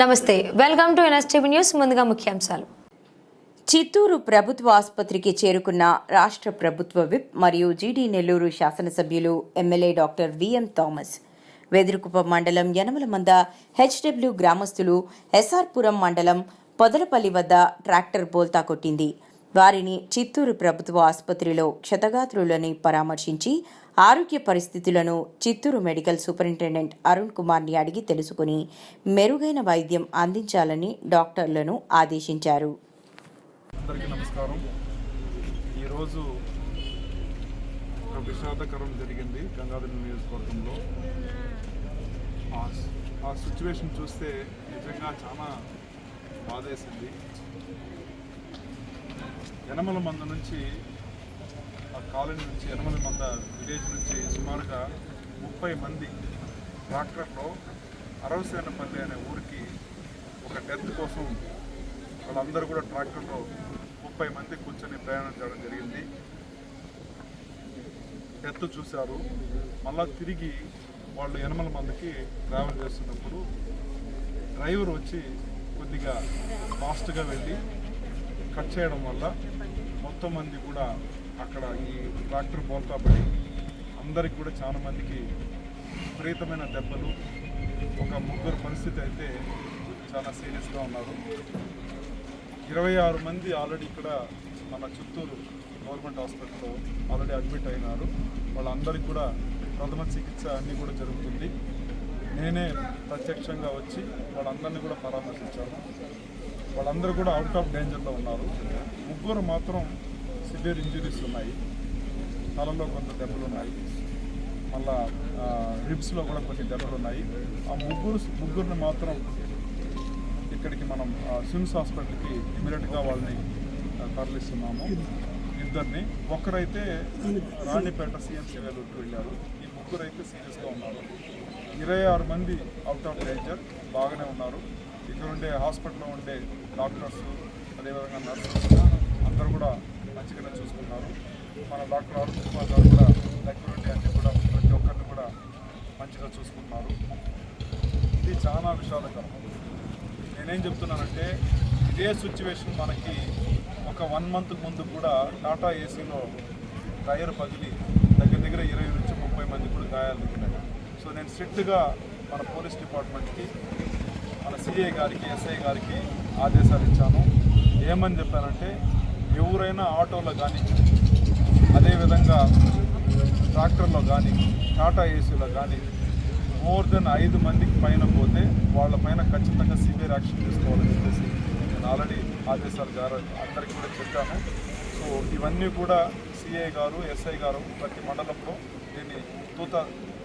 నమస్తే welcome to NSTV news ముందుగా ముఖ్యాంశాలు. చిత్తూరు ప్రభుత్వ ఆసుపత్రికి చేరుకున్న రాష్ట్ర ప్రభుత్వ విప్ మరియు జీడీ నెల్లూరు శాసనసభ్యులు MLA doctor VM Thomas. Vedurukuppa మండలం యనమల మంద హెచ్డబ్ల్యూ గ్రామస్తులు ఎస్ఆర్పురం మండలం పొదలపల్లి వద్ద ట్రాక్టర్ బోల్తా కొట్టింది. వారిని చిత్తూరు ప్రభుత్వ ఆసుపత్రిలో క్షతగాత్రులని పరామర్శించి ఆరోగ్య పరిస్థితులను చిత్తూరు మెడికల్ సూపరింటెండెంట్ అరుణ్ కుమార్ని అడిగి తెలుసుకుని మెరుగైన వైద్యం అందించాలని డాక్టర్లను ఆదేశించారు. అందరికీ నమస్కారం. ఈరోజు విషాదకరం జరిగింది గంగాధర నియోజకవర్గంలో. ఆ ఆ సిచ్యువేషన్ చూస్తే నిజంగా చాలా బాధేసింది. యనమల మంద నుంచి ఆ కాలనీ నుంచి యనమల మంద విలేజ్ నుంచి సుమారుగా ముప్పై మంది ట్రాక్టర్లో అరవసేనపల్లి అనే ఊరికి ఒక డెత్ కోసం వాళ్ళందరూ కూడా ట్రాక్టర్లో ముప్పై మంది కూర్చొని ప్రయాణం చేయడం జరిగింది. డెత్ చూశారు. మళ్ళా తిరిగి వాళ్ళు ఎనమల మందికి ట్రావెల్ చేస్తున్నప్పుడు డ్రైవర్ వచ్చి కొద్దిగా ఫాస్ట్గా వెళ్ళి కట్ చేయడం వల్ల మొత్తం మంది కూడా అక్కడ ఈ ట్రాక్టర్ బోల్తా పడి అందరికి కూడా చాలా మందికి విపరీతమైన దెబ్బలు ఒక ముగ్గురు పరిస్థితి అయితే చాలా సీరియస్గా ఉన్నారు. ఇరవై ఆరు మంది ఆల్రెడీ ఇక్కడ మన చిత్తూరు గవర్నమెంట్ హాస్పిటల్లో ఆల్రెడీ అడ్మిట్ అయినారు. వాళ్ళందరికీ కూడా ప్రథమ చికిత్స అన్నీ కూడా జరుగుతుంది. నేనే ప్రత్యక్షంగా వచ్చి వాళ్ళందరినీ కూడా పరామర్శించాను. వాళ్ళందరూ కూడా అవుట్ ఆఫ్ డేంజర్లో ఉన్నారు. ముగ్గురు మాత్రం సివియర్ ఇంజురీస్ ఉన్నాయి. తలలో కొంత దెబ్బలు ఉన్నాయి మళ్ళా రిబ్స్లో కూడా కొన్ని దెబ్బలు ఉన్నాయి ఆ ముగ్గురు ముగ్గురిని మాత్రం ఇక్కడికి మనం సిమ్స్ హాస్పిటల్కి ఇమీడియట్గా వాళ్ళని తరలిస్తున్నాము. ఇద్దరిని ఒకరైతే రాణిపేట సిఎంసీ వేలూరుకి వెళ్ళారు. ఈ ముగ్గురు అయితే సీరియస్గా ఉన్నారు. ఇరవై ఆరు మంది అవుట్ ఆఫ్ డేంజర్ బాగానే ఉన్నారు. ఇక్కడ ఉండే హాస్పిటల్లో ఉండే డాక్టర్స్ అదేవిధంగా నర్సెస్ అందరూ కూడా మంచిగానే చూసుకున్నారు. మన డాక్టర్ అరుణ్ కుమార్ గారు కూడా దగ్గర ఉండి అన్ని కూడా ప్రతి ఒక్కరిని కూడా మంచిగా చూసుకున్నారు. ఇది చాలా విషాదకరం నేనేం చెప్తున్నానంటే ఇదే సిచ్యువేషన్ మనకి ఒక వన్ మంత్ ముందు కూడా టాటా ఏసీలో టైర్ పగిలి దగ్గర దగ్గర ఇరవై నుంచి ముప్పై మంది కూడా గాయాలు సో నేను స్ట్రిక్ట్గా మన పోలీస్ డిపార్ట్మెంట్కి మన సిఐ గారికి ఎస్ఐ గారికి ఆదేశాలు ఇచ్చాను. ఏమని చెప్పానంటే ఎవరైనా ఆటోలో కానీ అదేవిధంగా ట్రాక్టర్లో కానీ టాటా ఏసీలో కానీ మోర్ దెన్ ఐదు మందికి పైన పోతే వాళ్ళ పైన ఖచ్చితంగా సివియర్ యాక్షన్ తీసుకోవాలని చెప్పేసి నేను ఆల్రెడీ ఆదేశాలు గారు అందరికీ కూడా చెప్పాను. సో ఇవన్నీ కూడా సిఐ గారు ఎస్ఐ గారు ప్రతి మండలంలో దీన్ని తూత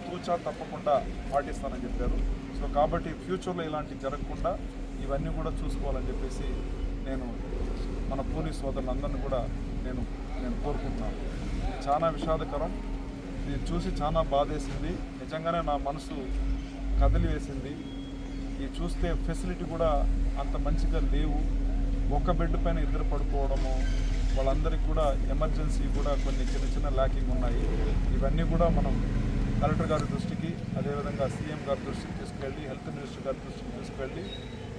తూచా తప్పకుండా పాటిస్తానని చెప్పారు. సో కాబట్టి ఫ్యూచర్లో ఇలాంటివి జరగకుండా ఇవన్నీ కూడా చూసుకోవాలని చెప్పేసి నేను మన పోలీస్ సోదరులందరినీ కూడా నేను నేను కోరుకుంటున్నాను. చాలా విషాదకరం. ఇది చూసి చాలా బాధేసింది. నిజంగానే నా మనసు కదిలివేసింది. ఇది చూస్తే ఫెసిలిటీ కూడా అంత మంచిగా లేవు. ఒక బెడ్ పైన ఇద్దరు పడుకోవడము వాళ్ళందరికీ కూడా ఎమర్జెన్సీ కూడా కొన్ని చిన్న చిన్న ల్యాకింగ్ ఉన్నాయి. ఇవన్నీ కూడా మనం కలెక్టర్ గారి దృష్టికి అదేవిధంగా సీఎం గారి దృష్టికి తీసుకెళ్ళి హెల్త్ మినిస్టర్ గారి దృష్టికి తీసుకెళ్ళి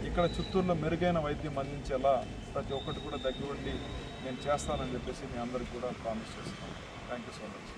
ఇక్కడ చిత్తూరులో మెరుగైన వైద్యం అందించేలా ప్రతి ఒక్కటి కూడా దగ్గర ఉండి నేను చేస్తానని చెప్పేసి మీ అందరికి కూడా ప్రామిస్ చేస్తున్నాను. Thank you so much